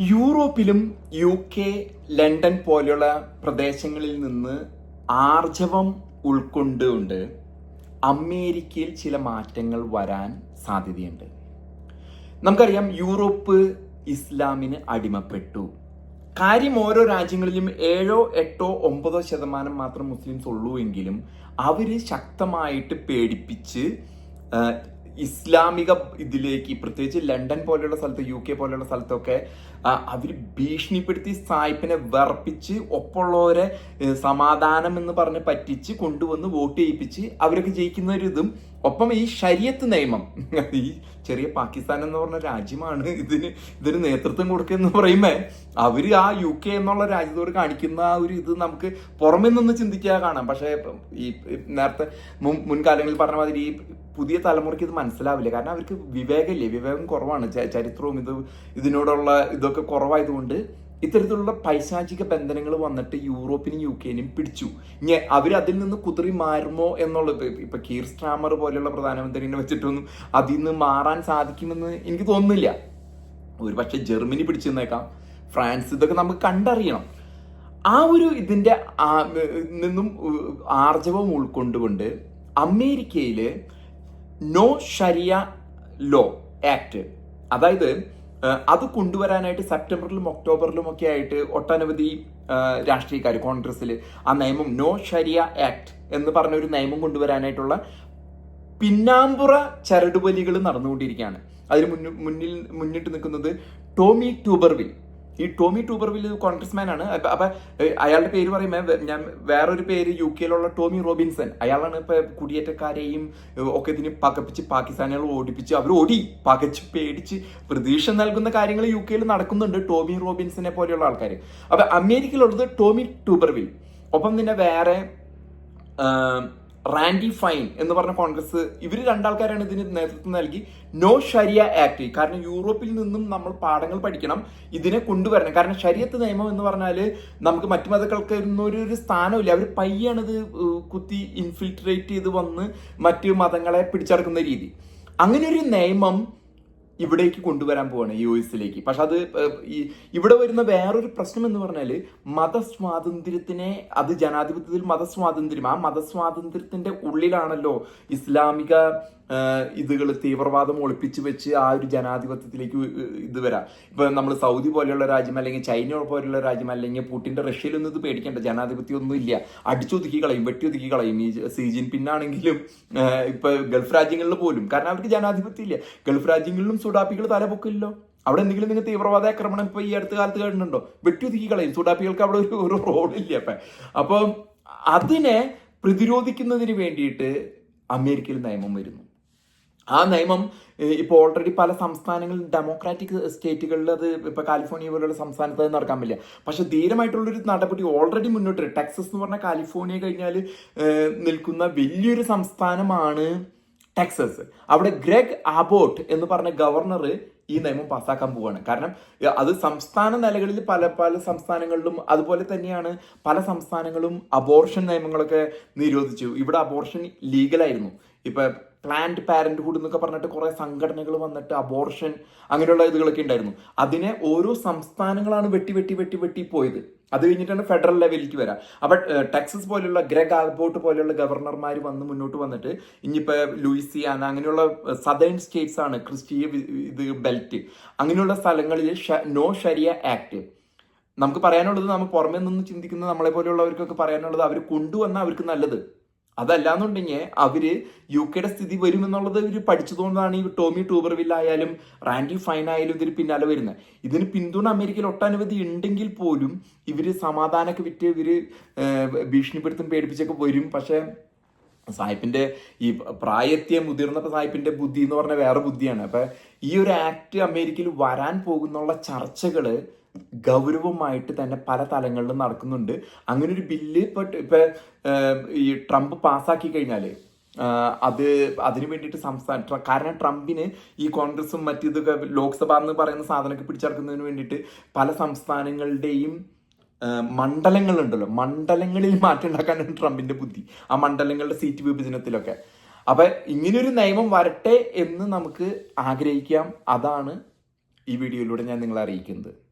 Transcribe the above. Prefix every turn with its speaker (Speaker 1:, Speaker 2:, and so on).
Speaker 1: യൂറോപ്പിലും U K London പോലെയുള്ള പ്രദേശങ്ങളിൽ നിന്ന് ആർജവം ഉൾക്കൊണ്ടുകൊണ്ട് അമേരിക്കയിൽ ചില മാറ്റങ്ങൾ വരാൻ സാധ്യതയുണ്ട്. നമുക്കറിയാം യൂറോപ്പ് ഇസ്ലാമിന് അടിമപ്പെട്ടു. കാര്യം ഓരോ രാജ്യങ്ങളിലും ഏഴോ എട്ടോ ഒമ്പതോ ശതമാനം മാത്രം മുസ്ലിംസ് ഉള്ളൂ എങ്കിലും അവർ ശക്തമായിട്ട് പേടിപ്പിച്ച് ഇസ്ലാമിക ഇതിലേക്ക് പ്രത്യേകിച്ച് ലണ്ടൻ പോലെയുള്ള സ്ഥലത്ത് യു കെ പോലെയുള്ള സ്ഥലത്തൊക്കെ അവർ ഭീഷണിപ്പെടുത്തി സായിപ്പിനെ വിറപ്പിച്ച് ഒപ്പമുള്ളവരെ സമാധാനം എന്ന് പറഞ്ഞ് പറ്റിച്ച് കൊണ്ടുവന്ന് വോട്ട് ചെയ്യിപ്പിച്ച് അവരൊക്കെ ജയിക്കുന്ന ഒരു ഇതും. ഒപ്പം ഈ ശരീരത്ത് നിയമം ഈ ചെറിയ പാകിസ്ഥാൻ എന്ന് പറഞ്ഞ രാജ്യമാണ് ഇതിന് ഇതിന് നേതൃത്വം കൊടുക്കുക എന്ന് പറയുമ്പോൾ അവർ ആ യു കെ എന്നുള്ള രാജ്യത്തോട് കാണിക്കുന്ന ആ ഒരു ഇത് നമുക്ക് പുറമെ നിന്ന് ചിന്തിക്കാതെ കാണാം. പക്ഷേ ഈ നേരത്തെ മുൻ- മുൻകാലങ്ങളിൽ പറഞ്ഞ മാതിരി ഈ പുതിയ തലമുറയ്ക്ക് ഇത് മനസ്സിലാവില്ല. കാരണം അവർക്ക് വിവേകമില്ലേ? വിവേകം കുറവാണ്. ചരിത്രവും ഇത് ഇതിനോടുള്ള ഇതൊക്കെ കുറവായതുകൊണ്ട് ഇത്തരത്തിലുള്ള പൈശാചിക ബന്ധനങ്ങൾ വന്നിട്ട് യൂറോപ്പിനും യു കെനും പിടിച്ചു. ഇനി അവർ അതിൽ നിന്ന് കുതിറി മാറുമോ എന്നുള്ളത് ഇപ്പൊ- കീർ സ്ട്രാമർ പോലെയുള്ള പ്രധാനമന്ത്രിനെ വെച്ചിട്ടൊന്നും അതിൽ നിന്ന് മാറാൻ സാധിക്കുമെന്ന് എനിക്ക് തോന്നുന്നില്ല. ഒരു പക്ഷെ ജർമ്മനി പിടിച്ചു നിന്നേക്കാം ഫ്രാൻസ് ഇതൊക്കെ നമുക്ക് കണ്ടറിയണം. ആ ഒരു ഇതിന്റെ നിന്നും ആർജവം ഉൾക്കൊണ്ടുകൊണ്ട് അമേരിക്കയിൽ നോ ഷരിയ ലോ ആക്ട്. അതായത് അത് കൊണ്ടുവരാനായിട്ട് സെപ്റ്റംബറിലും ഒക്ടോബറിലും ഒക്കെ ആയിട്ട് ഒട്ടനവധി രാഷ്ട്രീയക്കാർ കോൺഗ്രസ്സിൽ ആ നിയമം നോ ഷരിയ ആക്ട് എന്ന് പറഞ്ഞ ഒരു നിയമം കൊണ്ടുവരാനായിട്ടുള്ള പിന്നാമ്പുറ ചരടുവലികൾ നടന്നുകൊണ്ടിരിക്കുകയാണ്. അതിന് മുന്നിൽ മുന്നിൽ മുന്നിട്ട് നിൽക്കുന്നത് ടോമി ടൂബർവിൽ. ഈ ടോമി ടൂബർവിൽ കോൺഗ്രസ്മാൻ ആണ് അപ്പൊ അയാളുടെ പേര് പറയുമ്പോൾ ഞാൻ വേറൊരു പേര് യു കെയിലുള്ള ടോമി റോബിൻസൺ. അയാളാണ് ഇപ്പൊ കുടിയേറ്റക്കാരെയും ഒക്കെ ഇതിന് പകപ്പിച്ച് പാകിസ്ഥാനികൾ ഓടിപ്പിച്ച് അവർ ഓടി പകച്ച് പേടിച്ച് പ്രതീക്ഷ നൽകുന്ന കാര്യങ്ങൾ യു കെയിൽ നടക്കുന്നുണ്ട് ടോമി റോബിൻസനെ പോലെയുള്ള ആൾക്കാർ അപ്പൊ അമേരിക്കയിലുള്ളത് ടോമി ടൂബർവിൽ. ഒപ്പം തന്നെ വേറെ റാൻഡി ഫൈൻ എന്ന് പറഞ്ഞ കോൺഗ്രസ് ഇവർ രണ്ടാൾക്കാരാണ് ഇതിന് നേതൃത്വം നൽകി. നോ ഷരിയ ആക്ട് കാരണം യൂറോപ്പിൽ നിന്നും നമ്മൾ പാഠങ്ങൾ പഠിക്കണം ഇതിനെ കൊണ്ടുവരണം. കാരണം ശരിയത്ത് നിയമം എന്ന് പറഞ്ഞാൽ നമുക്ക് മറ്റു മതക്കൾക്ക് ഒരു സ്ഥാനമില്ല. അവർ പയ്യാണിത് കുത്തി ഇൻഫിൽട്രേറ്റ് ചെയ്ത് വന്ന് മറ്റു മതങ്ങളെ പിടിച്ചടക്കുന്ന രീതി. അങ്ങനെ ഒരു നിയമം ഇവിടേക്ക് കൊണ്ടുവരാൻ പോവാണ് യു എസിലേക്ക് പക്ഷെ അത് ഇവിടെ വരുന്ന വേറൊരു പ്രശ്നം എന്ന് പറഞ്ഞാൽ മതസ്വാതന്ത്ര്യത്തിനെ അത് ജനാധിപത്യത്തിൽ മതസ്വാതന്ത്ര്യം ആ മതസ്വാതന്ത്ര്യത്തിന്റെ ഉള്ളിലാണല്ലോ ഇസ്ലാമിക ഇതുകൾ തീവ്രവാദം ഒളിപ്പിച്ച് വെച്ച് ആ ഒരു ജനാധിപത്യത്തിലേക്ക് ഇത് വരാം. ഇപ്പൊ നമ്മൾ സൗദി പോലെയുള്ള രാജ്യം അല്ലെങ്കിൽ ചൈന പോലെയുള്ള രാജ്യം അല്ലെങ്കിൽ പുട്ടിന്റെ റഷ്യയിലൊന്നും ഇത് പേടിക്കേണ്ട. ജനാധിപത്യം ഒന്നും ഇല്ല. അടിച്ചൊതുക്കി കളയും വെട്ടിയൊതുക്കി കളയും. ഈ സി ജിൻ പിന്നാണെങ്കിലും ഇപ്പം ഗൾഫ് രാജ്യങ്ങളിൽ പോലും. കാരണം അവർക്ക് ജനാധിപത്യം ഇല്ല. ഗൾഫ് രാജ്യങ്ങളിലും സുഡാപ്പികൾ തലപൊക്കില്ലല്ലോ. അവിടെ എന്തെങ്കിലും നിങ്ങൾ തീവ്രവാദ ആക്രമണം ഇപ്പൊ ഈ അടുത്ത കാലത്ത് കേട്ടിട്ടുണ്ടോ വെട്ടിയൊതുക്കി കളയും. സുഡാപ്പികൾക്ക് അവിടെ ഒരു ഒരു റോഡില്ല അപ്പൊ അപ്പം അതിനെ പ്രതിരോധിക്കുന്നതിന് വേണ്ടിയിട്ട് അമേരിക്കയിൽ നിയമം വരുന്നു. ആ നിയമം ഇപ്പോൾ ഓൾറെഡി പല സംസ്ഥാനങ്ങളിൽ ഡെമോക്രാറ്റിക് സ്റ്റേറ്റുകളിൽ അത് ഇപ്പോൾ കാലിഫോർണിയ പോലുള്ള സംസ്ഥാനത്ത് അത് നടക്കാൻ പറ്റില്ല. പക്ഷേ ധീരമായിട്ടുള്ളൊരു നടപടി ഓൾറെഡി മുന്നോട്ട്. ടെക്സസ് എന്ന് പറഞ്ഞാൽ കാലിഫോർണിയ കഴിഞ്ഞാൽ നിൽക്കുന്ന വലിയൊരു സംസ്ഥാനമാണ് ടെക്സസ് അവിടെ ഗ്രെഗ് ആബോട്ട് എന്ന് പറഞ്ഞ ഗവർണർ ഈ നിയമം പാസ്സാക്കാൻ പോവാണ്. കാരണം അത് സംസ്ഥാന നിലകളിൽ പല പല സംസ്ഥാനങ്ങളിലും അതുപോലെ തന്നെയാണ് പല സംസ്ഥാനങ്ങളും അബോർഷൻ നിയമങ്ങളൊക്കെ നിരോധിച്ചു. ഇവിടെ അബോർഷൻ ലീഗലായിരുന്നു ഇപ്പൊ പ്ലാന്റ് പാരന്റ്ഹുഡ് എന്നൊക്കെ പറഞ്ഞിട്ട് കുറെ സംഘടനകൾ വന്നിട്ട് അബോർഷൻ അങ്ങനെയുള്ള ഇതുകളൊക്കെ ഉണ്ടായിരുന്നു. അതിനെ ഓരോ സംസ്ഥാനങ്ങളാണ് വെട്ടി വെട്ടി വെട്ടി വെട്ടി പോയത്. അത് കഴിഞ്ഞിട്ടാണ് ഫെഡറൽ ലെവലിലേക്ക് വരാം. അപ്പൊ ടെക്സസ് പോലെയുള്ള ഗ്രെഗ് ആൽബോട്ട് പോലെയുള്ള ഗവർണർമാർ വന്ന് മുന്നോട്ട് വന്നിട്ട് ഇനിയിപ്പോ ലൂയിസിയാന അങ്ങനെയുള്ള സദേൺ സ്റ്റേറ്റ്സ് ആണ് ക്രിസ്തീയ ഇത് ബെൽറ്റ് അങ്ങനെയുള്ള സ്ഥലങ്ങളിൽ നോ ഷരിയ ആക്ട് നമുക്ക് പറയാനുള്ളത് നമ്മൾ പുറമെ നിന്ന് ചിന്തിക്കുന്ന നമ്മളെ പോലെയുള്ളവർക്കൊക്കെ പറയാനുള്ളത് അവർ കൊണ്ടുവന്ന അവർക്ക് നല്ലത്. അതല്ലാന്നുണ്ടെങ്കിൽ അവർ യു കെയുടെ സ്ഥിതി വരുമെന്നുള്ളത് ഇവർ പഠിച്ചതുകൊണ്ടാണ് ഈ ടോമി ടൂബർവിൽ ആയാലും റാൻഡി ഫൈൻ ആയാലും ഇതിന് പിന്നാലെ വരുന്നത് ഇതിന് പിന്തുണ അമേരിക്കയിൽ ഒട്ടനവധി ഉണ്ടെങ്കിൽ പോലും ഇവർ സമാധാനമൊക്കെ വിറ്റ് ഏഹ്, ഭീഷണിപ്പെടുത്തും പേടിപ്പിച്ചൊക്കെ വരും. പക്ഷെ സാഹിബിന്റെ ഈ പ്രായത്തെ മുതിർന്ന സാഹിബിന്റെ ബുദ്ധി എന്ന് പറഞ്ഞാൽ വേറെ ബുദ്ധിയാണ്. അപ്പൊ ഈ ഒരു ആക്ട് അമേരിക്കയിൽ വരാൻ പോകുന്നുള്ള ചർച്ചകൾ ഗൗരവമായിട്ട് തന്നെ പല തലങ്ങളിലും നടക്കുന്നുണ്ട്. അങ്ങനെ ഒരു ബില്ല് ഇപ്പൊ ഇപ്പൊ ഈ ട്രംപ് പാസ്സാക്കി കഴിഞ്ഞാൽ അത് അതിനു വേണ്ടിയിട്ട് സംസ്ഥാന കാരണം ട്രംപിന് ഈ കോൺഗ്രസും മറ്റു ഇതൊക്കെ ലോക്സഭ എന്ന് പറയുന്ന സാധനമൊക്കെ പിടിച്ചെടുക്കുന്നതിന് വേണ്ടിയിട്ട് പല സംസ്ഥാനങ്ങളുടെയും മണ്ഡലങ്ങളുണ്ടല്ലോ. മണ്ഡലങ്ങളിൽ മാറ്റം ഉണ്ടാക്കാനാണ് ട്രംപിന്റെ ബുദ്ധി. ആ മണ്ഡലങ്ങളുടെ സീറ്റ് വിഭജനത്തിലൊക്കെ. അപ്പൊ ഇങ്ങനൊരു നിയമം വരട്ടെ എന്ന് നമുക്ക് ആഗ്രഹിക്കാം. അതാണ് ഈ വീഡിയോയിലൂടെ ഞാൻ നിങ്ങളെ അറിയിക്കുന്നത്.